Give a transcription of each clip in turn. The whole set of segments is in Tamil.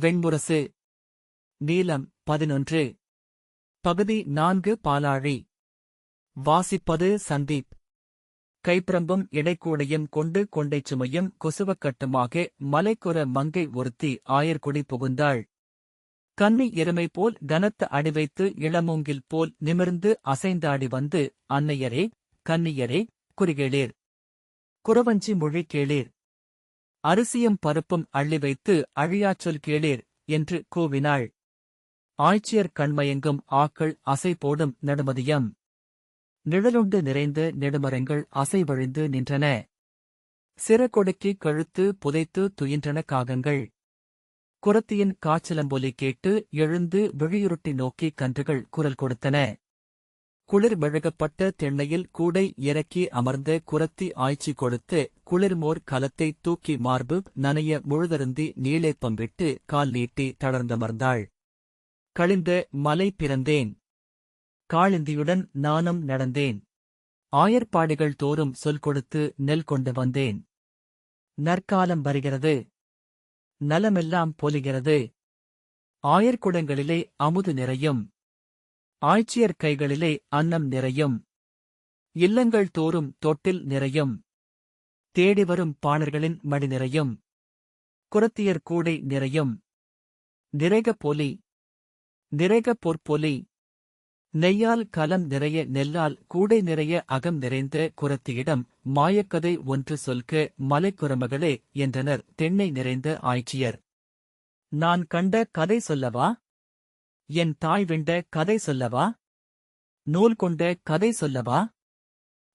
வெண்முரசு நீலம் பதினொன்று. பகுதி நான்கு பாலாழி. வாசிப்பது சந்தீப். கைப்பிரம்பும் இடைக்கூடையும் கொண்டு கொண்டைச் சுமையும் கொசுவக்கட்டுமாக மலைக்குற மங்கை ஒருத்தி ஆயர்குடி புகுந்தாள். கன்னி எருமை போல் கனத்த அடி வைத்து இளமூங்கில் போல் நிமிர்ந்து அசைந்தாடி வந்து அன்னையரே கன்னியரே குறிகேளீர். குறவஞ்சி மொழி கேளீர். அரிசியும் பருப்பும் அள்ளி வைத்து அழியாச்சொல் கேளீர் என்று கூவினாள். ஆய்ச்சியர் கண்மயங்கும் ஆக்கள் அசை போடும் நெடுமதியம். நிழலுண்டு நிறைந்த நெடுமரங்கள் அசைவழிந்து நின்றன. சிறகொடுக்கி கழுத்து புதைத்து துயின்றன காகங்கள். குரத்தியின் காய்ச்சலம்பொலி கேட்டு எழுந்து விழியுருட்டி நோக்கி கன்றுகள் குரல் கொடுத்தன. குளிர் மெழுகப்பட்ட தென்னையில் கூடை இறக்கி அமர்ந்த குரத்தி ஆய்ச்சி கொடுத்து குளிர்மோர் கலத்தை தூக்கி மார்பு நனைய முழுதருந்தி நீளே பம்பிட்டு கால் நீட்டி தளர்ந்தமர்ந்தாள். கழிந்த மலை பிறந்தேன். காளிந்தியுடன் நானும் நடந்தேன். ஆயர்பாடுகள் தோறும் சொல் கொடுத்து நெல் கொண்டு வந்தேன். நற்காலம் வருகிறது. நலமெல்லாம் பொலிகிறது. ஆயர்குடங்களிலே அமுது நிறையும். ஆய்ச்சியர் கைகளிலே அன்னம் நிறையும். இல்லங்கள் தோறும் தொட்டில் நிறையும். தேடிவரும் பாணர்களின் மடி நிறையும். குரத்தியர் கூடை நிறையும். நிறைக பொலி. நிறைக பொற்பொலி நெய்யால் கலம் நிறைய நெல்லால் கூடை நிறைய அகம் நிறைந்த குரத்தியிடம் மாயக்கதை ஒன்று சொல்க மலைக்குரமகளே என்றனர் தென்னை நிறைந்த ஆய்ச்சியர். நான் கண்ட கதை சொல்லவா? என் தாய் விண்ட கதை சொல்லவா? நூல் கொண்ட கதை சொல்லவா?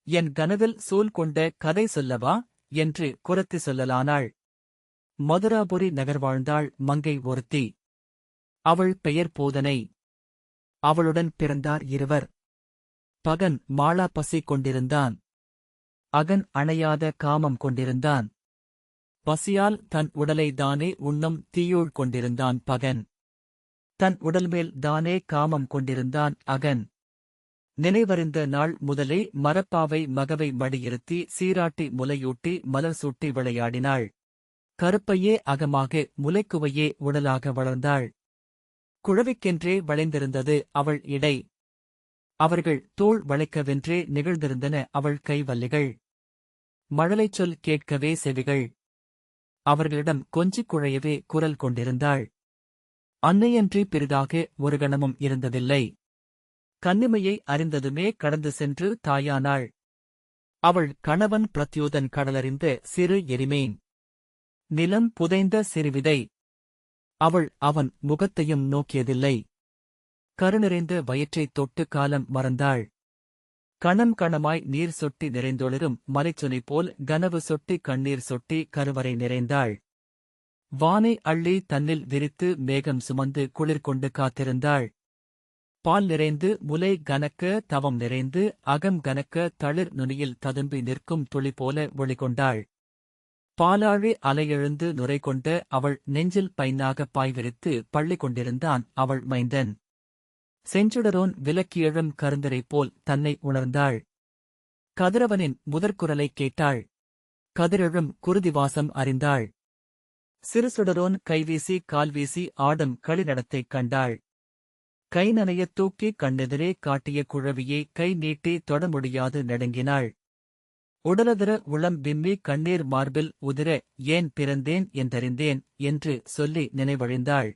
என் கனவில் சூல் கொண்ட கதை சொல்லவா? என்று குரத்தி சொல்லலானாள். மதுராபுரி நகர் வாழ்ந்தாள் மங்கை ஒருத்தி. அவள் பெயர் போதனை. அவளுடன் பிறந்தார் இருவர். பகன் மாளா பசி கொண்டிருந்தான். அகன் அணையாத காமம் கொண்டிருந்தான். பசியால் தன் உடலை தானே உண்ணும் தீயோள் கொண்டிருந்தான் பகன். தன் உடல்மேல் தானே காமம் கொண்டிருந்தான் அகன். நினைவறிந்த நாள் முதலே மரப்பாவை மகவை மடியிருத்தி சீராட்டி முலையூட்டி மலர் சூட்டி விளையாடினாள். கருப்பையே அகமாக முலைக்குவையே உடலாக வளர்ந்தாள். குழவிக்கென்றே வளைந்திருந்தது அவள் இடை. அவர்கள் தோள் வளைக்கவென்றே நிகழ்ந்திருந்தன அவள் கைவல்லிகள். மழலைச் சொல் கேட்கவே செவிகள். அவர்களிடம் கொஞ்சிக் குழையவே குரல் கொண்டிருந்தாள். அன்னையன்றி பெரிதாக ஒரு கணமும் இருந்ததில்லை. கன்னிமையை அறிந்ததுமே கடந்து சென்று தாயானாள். அவள் கணவன் பிரத்யோதன் கடலறிந்த சிறு எரிமேன். நிலம் புதைந்த சிறுவிதை. அவள் அவன் முகத்தையும் நோக்கியதில்லை. கருநிறைந்த வயிற்றைத் தொட்டு காலம் மறந்தாள். கணம் கணமாய் நீர் சொட்டி நிறைந்தொளிரும் மலைச்சுனை போல் கனவு சொட்டி கண்ணீர் சொட்டி கருவறை நிறைந்தாள். வானை அள்ளி தன்னில் விரித்து மேகம் சுமந்து குளிர் கொண்டு காத்திருந்தாள். பால் நிறைந்து முலை கனக்க தவம் நிறைந்து அகம் கனக்க தளிர் நுனியில் ததும்பி நிற்கும் துளி போல ஒளிகொண்டாள். பாலாழி அலையெழுந்து நுரை கொண்ட அவள் நெஞ்சில் பைனாக பாய்விரித்து பள்ளி கொண்டிருந்தான் அவள் மைந்தன். செஞ்சுடரோன் விலக்கியழும் கருந்தரை போல் தன்னை உணர்ந்தாள். கதிரவனின் முதற்குரலைக் கேட்டாள். கதிரெழும் குருதிவாசம் அறிந்தாள். சிறுசுடரோன் கைவீசி கால்வீசி ஆடும் களிநடத்தைக் கண்டாள். கை நனைய தூக்கி கண்ணெதிரே காட்டிய குழவியை கை நீட்டி தொட முடியாது நடுங்கினாள். உடலதர உளம் விம்மி கண்ணீர் மார்பில் உதிர ஏன் பிறந்தேன் என்றறிந்தேன் என்று சொல்லி நினைவழிந்தாள்.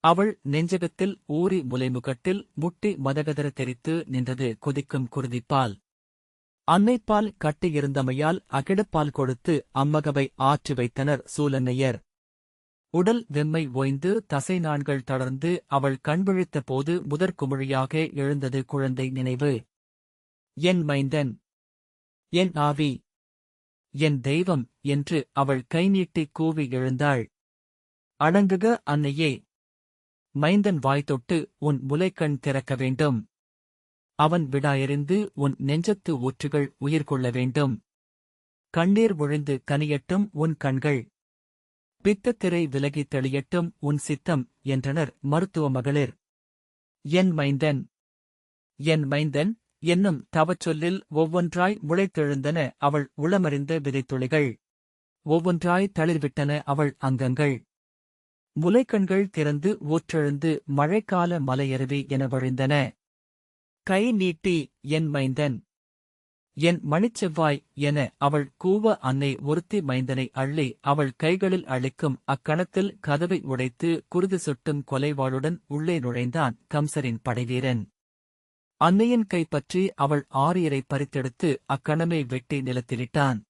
அவள் நெஞ்சகத்தில் ஊறி முலைமுகட்டில் முட்டி மதகதர தெரித்து நின்றது கொதிக்கும் குருதிப்பால். அன்னைப்பால் கட்டியிருந்தமையால் அகிடப்பால் கொடுத்து அம்மகவை ஆற்றி வைத்தனர் சூலன்னையர். உடல் வெம்மை ஓய்ந்து தசை நாண்கள் தளர்ந்து அவள் கண்விழித்த போது முதற்குமிழியாக எழுந்தது குழந்தை நினைவு. என் மைந்தன். என் ஆவி. என் தெய்வம் என்று அவள் கைநீட்டி கூவி எழுந்தாள். அடங்குக அன்னையே. மைந்தன் வாய்த்தொட்டு உன் முலைக்கண் திறக்க வேண்டும். அவன் விடாயறிந்து உன் நெஞ்சத்து ஊற்றுகள் உயிர் கொள்ள வேண்டும். கண்ணீர் ஒழிந்து கனியட்டும் உன் கண்கள். பித்தத்திரை விலகித் தெளியட்டும் உன் சித்தம் என்றனர் மருத்துவ மகளிர். என் மைந்தன். என் மைந்தன் என்னும் தவச்சொல்லில் ஒவ்வொன்றாய் முளைத்தெழுந்தன அவள் உளமறிந்த விதைத்துளிகள். ஒவ்வொன்றாய் தளிர்விட்டன அவள் அங்கங்கள். முலைக்கண்கள் திறந்து ஊற்றெழுந்து மழைக்கால மலையருவி என வழிந்தன. கை நீட்டி என் மைந்தன். என் மணிச்செவ்வாய் என அவள் கூவ அன்னை ஒருத்தி மைந்தனை அள்ளி அவள் கைகளில் அளிக்கும் அக்கணத்தில் கதவை உடைத்து குருதி சுட்டும் கொலைவாளுடன் உள்ளே நுழைந்தான் கம்சரின் படைவீரன். அன்னையின் கைப்பற்றி அவள் ஆரியரை பறித்தெடுத்து அக்கணமே வெட்டி நிலத்திலிட்டான்.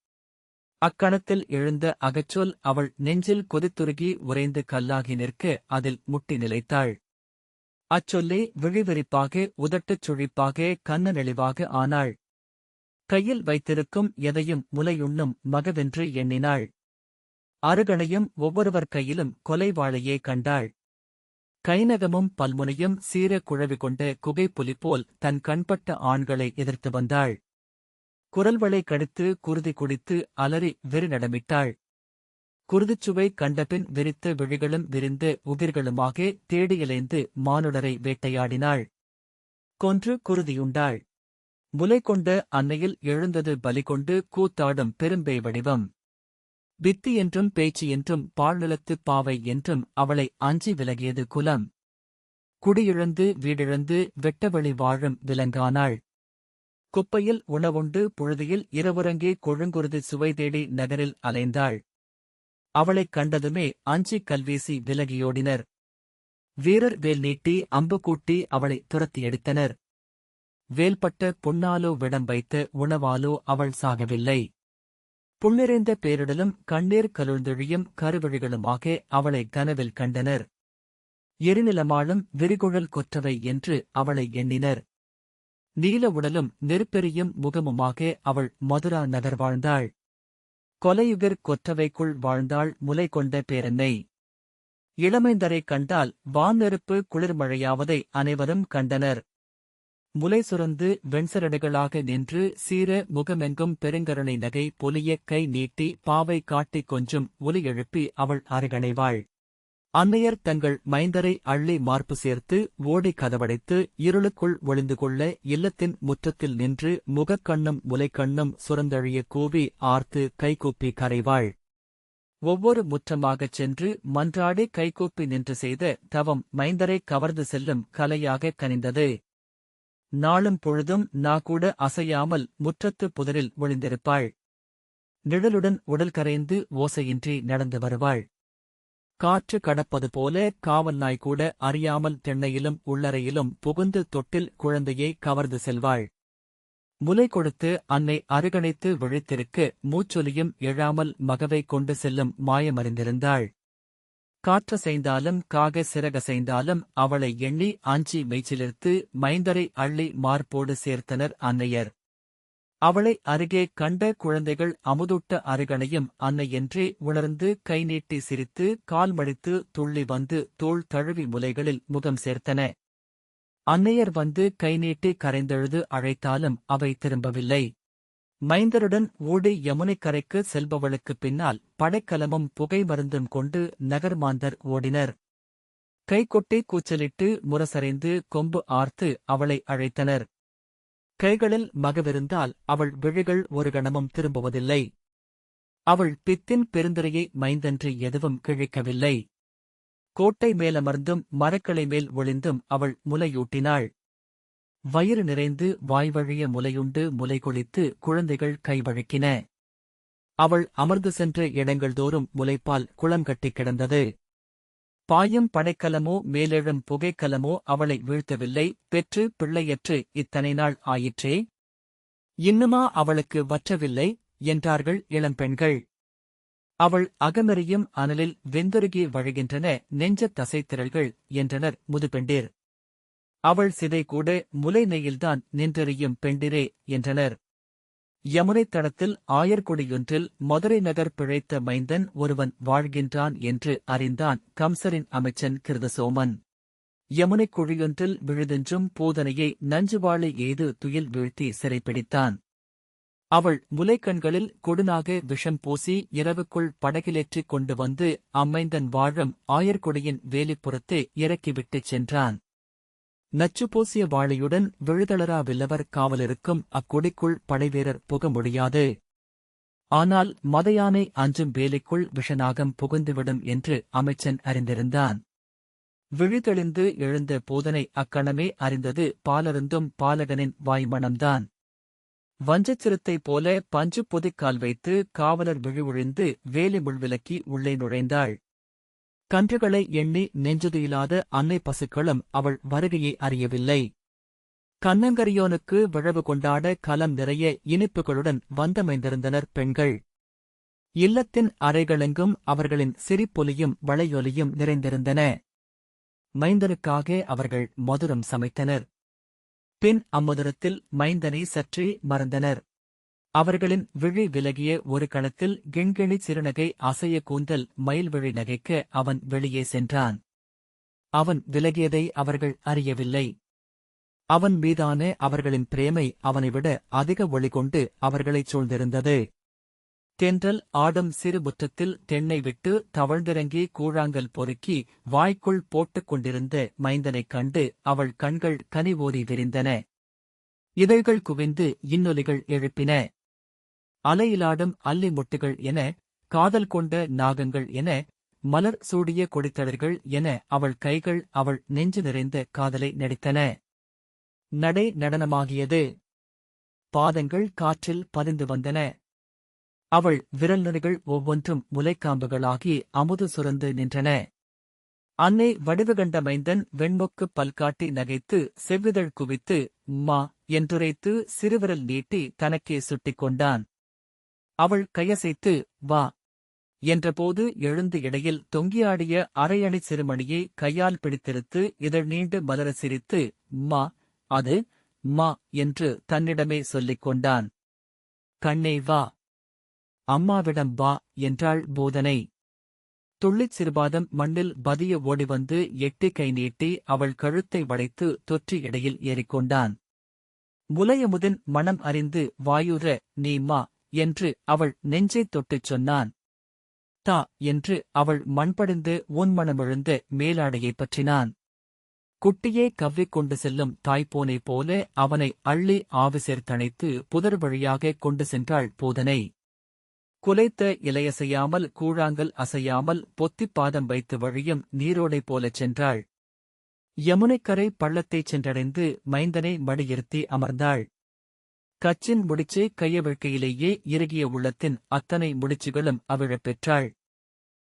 அக்கணத்தில் எழுந்த அகச்சொல் அவள் நெஞ்சில் கொதித்துருகி உறைந்து கல்லாகி நிற்க அதில் முட்டி நிலைத்தாள். அச்சொல்லே விழிவிரிப்பாக உதட்டுச் சுழிப்பாக கண்ணநெளிவாக ஆனாள். கையில் வைத்திருக்கும் எதையும் முலையுண்ணும் மகவென்று எண்ணினாள். அருகணையும் ஒவ்வொருவர் கையிலும் கொலைவாழையே கண்டாள். கைநகமும் பல்முனையும் சீர குழவி கொண்ட குகைப்புலி போல் தன் கண்பட்ட ஆண்களை எதிர்த்து வந்தாள். குரல்வளை கடித்து குருதி குடித்து அலறி வெறி நடமிட்டாள் குருதிச்சுவை கண்டபின் விரித்த விழிகளும் விரிந்து உதிர்களுமாக தேடியலைந்து மானுடரை வேட்டையாடினாள். கொன்று குருதியுண்டாள். முலை கொண்ட அன்னையில் எழுந்தது பலி கொண்டு கூத்தாடும் பெரும்பே வடிவம். பித்தி என்றும் பேச்சு என்றும் பாழ்நிலத்துப் பாவை என்றும் அவளை அஞ்சி விலகியது குலம். குடியிழந்து வீடிழந்து வெட்டவெளி வாழும் விலங்கானாள். குப்பையில் உணவுண்டு புழுதியில் இரவுறங்கே கொழுங்குருதி சுவை தேடி நகரில் அலைந்தாள். அவளைக் கண்டதுமே அஞ்சி கல்வீசி விலகியோடினர். வீரர் வேல் நீட்டி அம்பு கூட்டி அவளை துரத்தி எடுத்தனர். வேல்பட்ட புண்ணாலோ விடம் வைத்து உணவாலோ அவள் சாகவில்லை. புன்னிறைந்த பேரிடலும் கண்ணீர் கலுழ்ந்தொழியும் கருவழிகளுமாக அவளை கனவில் கண்டனர். எரிநிலமாளும் விரிகுழல் கொற்றவை என்று அவளை எண்ணினர். நீல உடலும் நெருப்பெரியும் முகமுமாக அவள் மதுரா நகர் வாழ்ந்தாள் கொலையுகிர் கொற்றவைக்குள் வாழ்ந்தாள் முலை கொண்ட பேரன்னை. இளமைந்தரைக் கண்டால் வானெருப்பு குளிர்மழையாவதை அனைவரும் கண்டனர். முலை சுரந்து வெண்சரடுகளாக நின்று சீர முகமெங்கும் பெருங்கருணை நகை பொலிய கை நீட்டி பாவை காட்டிக் கொஞ்சும் ஒலி எழுப்பி அவள் அருகணைவாள். அன்னையர் தங்கள் மைந்தரை அள்ளி மார்பு சேர்த்து ஓடி கதவடைத்து இருளுக்குள் ஒளிந்து கொள்ள இல்லத்தின் முற்றத்தில் நின்று முகக்கண்ணும் முலைக்கண்ணும் சுரந்தழிய கூவி ஆர்த்து கைகூப்பி கரைவாள். ஒவ்வொரு முற்றமாகச் சென்று மன்றாடி கைகூப்பி நின்று செய்த தவம் மைந்தரை கவர்ந்து செல்லும் கலையாக கனிந்தது. நாளும் பொழுதும் நா கூட அசையாமல் முற்றத்து புதரில் ஒளிந்திருப்பாள். நிழலுடன் உடல் கரைந்து ஓசையின்றி நடந்து வருவாள். காற்று கடப்பது போல காவல் நாய் கூட அறியாமல் தென்னையிலும் உள்ளறையிலும் புகுந்து தொட்டில் குழந்தையை கவர்ந்து செல்வாள். முலை கொடுத்து அன்னை அருகணைத்து விழித்திருக்க மூச்சொலியும் எழாமல் மகவை கொண்டு செல்லும் மாயமறிந்திருந்தாள். காற்ற செய்தாலும் காக சிறகசைந்தாலும் அவளை எண்ணி அஞ்சி மெய்ச்சிலிருத்து மைந்தரை அள்ளி மார்போடு சேர்த்தனர் அன்னையர். அவளை அருகே கண்ட குழந்தைகள் அமுதுட்ட அருகணையும் அன்னையென்றே உணர்ந்து கை நீட்டி சிரித்து கால் மடித்து துள்ளி வந்து தோள் தழுவி முலைகளில் முகம் சேர்த்தன. அன்னையர் வந்து கை நீட்டி கரைந்தெழுது அழைத்தாலும் அவை திரும்பவில்லை. மைந்தருடன் ஓடி யமுனைக்கரைக்கு செல்பவளுக்குப் பின்னால் படைக்கலமும் புகை மருந்தும் கொண்டு நகர்மாந்தர் ஓடினர். கைகொட்டி கூச்சலிட்டு முரசறைந்து கொம்பு ஆர்த்து அவளை அழைத்தனர். கைகளில் மகவிருந்தால் அவள் விழிகள் ஒரு கணமும் திரும்புவதில்லை. அவள் பித்தின் பெருந்திரையை மைந்தன்று எதுவும் கிழிக்கவில்லை. கோட்டை மேலமர்ந்தும் மரக்களை மேல் ஒளிந்தும் அவள் முலையூட்டினாள். வயிறு நிறைந்து வாய்வழிய முலையுண்டு முலை குளித்து குழந்தைகள் கைவழுக்கின அவள் அமர்ந்து சென்ற இடங்கள் தோறும் முலைப்பால் குளம் கட்டிக் கிடந்தது. பாயும் படைக்கலமோ மேலெழும் புகைக்கலமோ அவளை வீழ்த்தவில்லை பெற்று பிள்ளையற்று இத்தனை நாள் ஆயிற்றே? இன்னுமா அவளுக்கு வற்றவில்லை என்றார்கள் இளம்பெண்கள். அவள் அகமெறியும் அனலில் வெந்தொருகி வழிகின்றன நெஞ்சத் தசைத்திரள்கள் என்றனர் முதுபெண்டிர். அவள் சிதை கூட முலை நெய்யில்தான் நின்றெறியும் பெண்டிரே என்றனர். யமுனைத் தடத்தில் ஆயர்குடியொன்றில் மதுரை நகர் பிழைத்த மைந்தன் ஒருவன் வாழ்கின்றான் என்று அறிந்தான் கம்சரின் அமைச்சன் கிருதசோமன். யமுனைக் குழியொன்றில் விழுதென்றும் பூதனையை நஞ்சுவாளை எய்து துயில் வீழ்த்தி சிறைப்பிடித்தான். அவள் முலைக்கண்களில் கொடுநாக விஷம் பூசி இரவுக்குள் படகிலேற்றிக் கொண்டு வந்து அம்மைந்தன் வாழும் ஆயர்குடியின் வேலிப்புறத்தை இறக்கிவிட்டுச் சென்றான். நச்சு பூசிய வாழையுடன் விழுதளரா வில்லவர் காவலிருக்கும் அக்குடிக்குள் படைவீரர் புக முடியாது. ஆனால் மதையானை அஞ்சும் வேலைக்குள் விஷநாகம் புகுந்துவிடும் என்று அமைச்சன் அறிந்திருந்தான். விழிதெளிந்து எழுந்த போதனை அக்கணமே அறிந்தது பாலருந்தும் பாலகனின் வாய்மணம்தான் வஞ்சச்சிறுத்தை போல பஞ்சு பொதிக்கால் வைத்து காவலர் விழிவுழிந்து வேலி முள்விலக்கி உள்ளே நுழைந்தாள். கன்றுகளை எண்ணி நெஞ்சுதியில்லாத அன்னை பசுக்களும் அவள் வருகையை அறியவில்லை. கண்ணங்கரியோனுக்கு விழவு கொண்டாட கலம் நிறைய இனிப்புகளுடன் வந்தமைந்திருந்தனர் பெண்கள். இல்லத்தின் அறைகளெங்கும் அவர்களின் சிரிப்பொலியும் வளையொலியும் நிறைந்திருந்தன. மைந்தனுக்காக அவர்கள் மதுரம் சமைத்தனர். பின் அம்முதுரத்தில் மைந்தனை சற்றே மறந்தனர். அவர்களின் விழி விலகிய ஒரு கணத்தில் கிண்கிணி சிறுநகை அசைய கூந்தல் மயில் விழி நகைக்க அவன் வெளியே சென்றான். அவன் விலகியதை அவர்கள் அறியவில்லை. அவன் மீதான அவர்களின் பிரேமை அவனைவிட அதிக ஒளி கொண்டு அவர்களைச் சூழ்ந்திருந்தது. தென்றல் ஆடும் சிறு முற்றத்தில் தென்னை விட்டு தவழ்ந்திறங்கி கூழாங்கல் பொறுக்கி வாய்க்குள் போட்டுக் கொண்டிருந்த மைந்தனைக் கண்டு அவள் கண்கள் கனி ஓதி விரிந்தன. இதழ்கள் குவிந்து இன்னொலிகள் எழுப்பின. அலையிலாடும் அல்லி முட்டுகள் என காதல் கொண்ட நாகங்கள் என மலர் சூடிய கொடித்தளர்கள் என அவள் கைகள் அவள் நெஞ்சு நிறைந்த காதலை நடித்தன. நடை நடனமாகியது. பாதங்கள் காற்றில் பதிந்து வந்தன. அவள் விரல் நுனிகள் ஒவ்வொன்றும் முலைக்காம்புகளாகி அமுது சுரந்து நின்றன. அன்னை வடிவுகண்ட மைந்தன் வெண்மொக்குப் பல்காட்டி நகைத்து செவ்விதழ் குவித்து மா என்றுரைத்து சிறுவிரல் நீட்டி தனக்கே சுட்டிக் கொண்டான். அவள் கையசைத்து வா என்றபோது எழுந்து இடையில் தொங்கியாடிய அரையணி சிறுமணியை கையால் பிடித்திருத்து இதழ் நீண்டு மலர சிரித்து மா அது மா என்று தன்னிடமே சொல்லிக் கொண்டான். கண்ணே வா அம்மாவிடம் வா என்றாள் போதனை. துள்ளிச் சிறுபாதம் மண்ணில் பதிய ஓடிவந்து எட்டி கை நீட்டி அவள் கழுத்தை வளைத்து தொற்றி இடையில் ஏறிக்கொண்டான். முலையமுதின் மனம் அறிந்து வாயுற நீ மா என்று அவள் நெஞ்சைத் தொட்டுச் சொன்னான். தா என்று அவள் மண்படிந்து ஊன்மணமிழுந்த மேலாடையைப் பற்றினான். குட்டியே கவ்விக் கொண்டு செல்லும் தாய்ப்போனை போல அவனை அள்ளி ஆவிசேர் தணைத்து புதர் வழியாக கொண்டு சென்றாள் போதனை. குலைத்த இலையசையாமல் கூழாங்கல் அசையாமல் பொத்திப் பாதம் வைத்து வழியும் நீரோடை போலச் சென்றாள். யமுனைக்கரை பள்ளத்தைச் சென்றடைந்து மைந்தனை மடியிருத்தி அமர்ந்தாள். கச்சின் முடிச்சு கையவிழ்க்கையிலேயே இறுகிய உள்ளத்தின் அத்தனை முடிச்சுகளும் அவிழப் பெற்றாள்.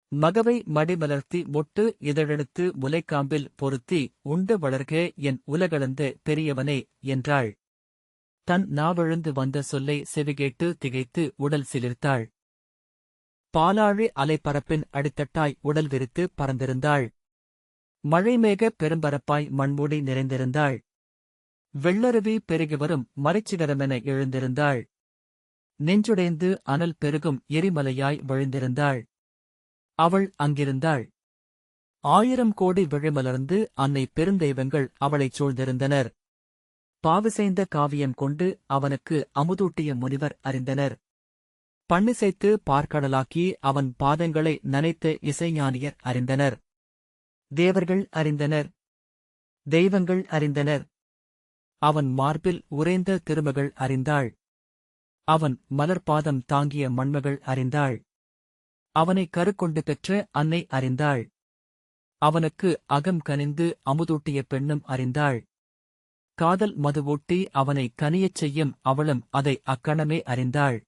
மகவை மடிமலர்த்தி மொட்டு இதழெடுத்து முலைக்காம்பில் பொருத்தி உண்டு வளர்க என் உலகளந்த பெரியவனே என்றாள். தன் நாவெழுந்து வந்த சொல்லை செவிகேட்டு திகைத்து உடல் சிலிர்த்தாள். பாலாழி அலைப்பரப்பின் அடித்தட்டாய் உடல் விரித்து பறந்திருந்தாள். மழைமேக பெரும்பரப்பாய் மண்மூடி நிறைந்திருந்தாள். வெள்ளருவி பெருகி வரும் மறைச்சிகரமென எழுந்திருந்தாள். நெஞ்சுடைந்து அனல் பெருகும் எரிமலையாய் விழுந்திருந்தாள். அவள் அங்கிருந்தாள். ஆயிரம் கோடி விழிமலர்ந்து அன்னை பெருந்தெய்வங்கள் அவளைச் சூழ்ந்திருந்தனர். பாவிசைந்த காவியம் கொண்டு அவனுக்கு அமுதூட்டிய முனிவர் அறிந்தனர். பண்ணிசைத்து பார்க்கடலாக்கி அவன் பாதங்களை நனைத்த இசைஞானியர் அறிந்தனர். தேவர்கள் அறிந்தனர். தெய்வங்கள் அறிந்தனர். அவன் மார்பில் உறைந்த திருமகள் அறிந்தாள். அவன் மலர்பாதம் தாங்கிய மண்மகள் அறிந்தாள். அவனை கருக்கொண்டு பெற்ற அன்னை அறிந்தாள். அவனுக்கு அகம் கனிந்து அமுதூட்டிய பெண்ணும் அறிந்தாள். காதல் மதுவூட்டி அவனை கனியச் செய்யும் அவளும் அதை அக்கணமே அறிந்தாள்.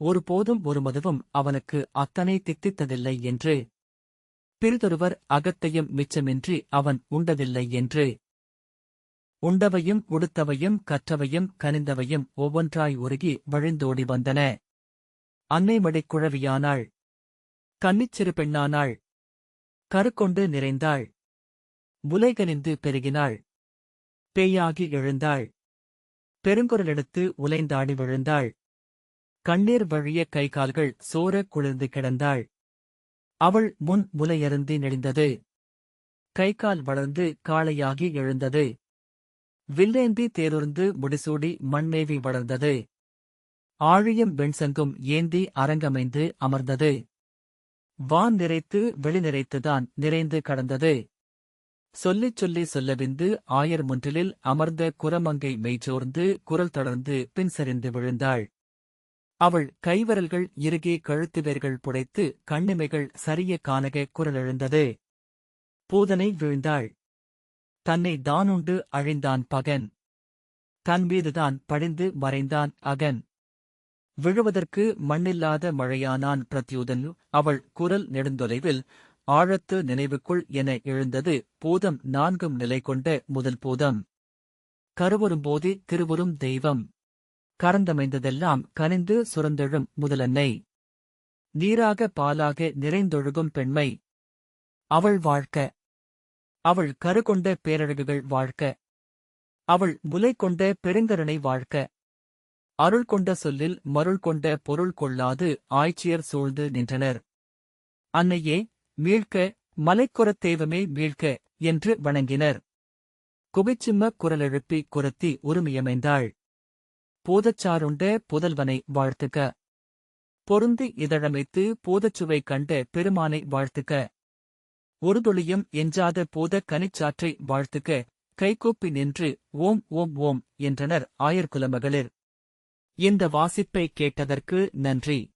ஒருபோதும் ஒரு மதுவும் அவனுக்கு அத்தனை தித்தித்ததில்லை என்று. பிறிதொருவர் அகத்தையும் மிச்சமின்றி அவன் உண்டதில்லை என்று. உண்டவையும் உடுத்தவையும் கற்றவையும் கனிந்தவையும் ஒவ்வொன்றாய் உருகி வழிந்தோடி வந்தன. அன்னை மடிக்குழவியானாள் கன்னிச்சிறு பெண்ணானாள். கருக்கொண்டு நிறைந்தாள். முலைகனிந்து பெருகினாள். பேயாகி எழுந்தாள். பெருங்குரலெடுத்து உலைந்தாடி விழுந்தாள். கண்ணீர் வழிய கைகால்கள் சோர குளிர்ந்து கிடந்தாள். அவள் முன் முலையருந்தி நெளிந்தது. கைகால் வளர்ந்து காளையாகி எழுந்தது. வில்லேந்தி தேருர்ந்து முடிசூடி மண்மேவி வளர்ந்தது. ஆழியும் வெண்சங்கும் ஏந்தி அரங்கமைந்து அமர்ந்தது. வான் நிறைத்து வெளி நிறைத்துதான் நிறைந்து கடந்தது. சொல்லிச் சொல்லி சொல்லவிந்து ஆயர் முன்றிலில் அமர்ந்த குரமங்கை மெய்ச்சோர்ந்து குரல் தொடர்ந்து பின் சரிந்து விழுந்தாள். அவள் கைவரல்கள் இறுகே கழுத்துவேர்கள் புடைத்து கண்ணிமைகள் சரிய காணக குரலெழுந்தது. பூதனை விழுந்தாள். தன்னை தானுண்டு அழிந்தான் பகன். தன் மீதுதான் படிந்து மறைந்தான் அகன். விழுவதற்கு மண்ணில்லாத மழையானான் பிரத்யூதன். அவள் குரல் நெடுந்தொலைவில் ஆழத்து நினைவுக்குள் என எழுந்தது பூதம் நான்கும் நிலை கொண்ட முதல் பூதம். கருவரும்போது திருவரும் தெய்வம். கறந்தமைந்ததெல்லாம் கனிந்து சுரந்தெழும் முதலன்னை. நீராக பாலாக நிறைந்தொழுகும் பெண்மை. அவள் வாழ்க்க அவள் கருகொண்ட பேரழகுகள் வாழ்க்க அவள் முலை கொண்ட பெருங்கருணை வாழ்க்க அருள் கொண்ட சொல்லில் மருள் கொண்ட பொருள் கொள்ளாது ஆய்ச்சியர் சூழ்ந்து நின்றனர். அன்னையே மீழ்க்க மலைக்குறத் தெய்வமே மீழ்க்க என்று வணங்கினர். குகைச்சிம்ம குரலெழுப்பி குரத்தி உரிமையமைந்தாள் பூதச்சாருண்ட புதல்வனை வாழ்த்துக. பொருந்தி இதழமைத்து பூதச்சுவை கண்ட பெருமானை வாழ்த்துக. ஒருதொழியும் எஞ்சாத போத கனிச்சாற்றை வாழ்த்துக்க கைகூப்பி நின்று ஓம் ஓம் ஓம் என்றனர் ஆயர்குலமகளிர். இந்த வாசிப்பை கேட்டதற்கு நன்றி.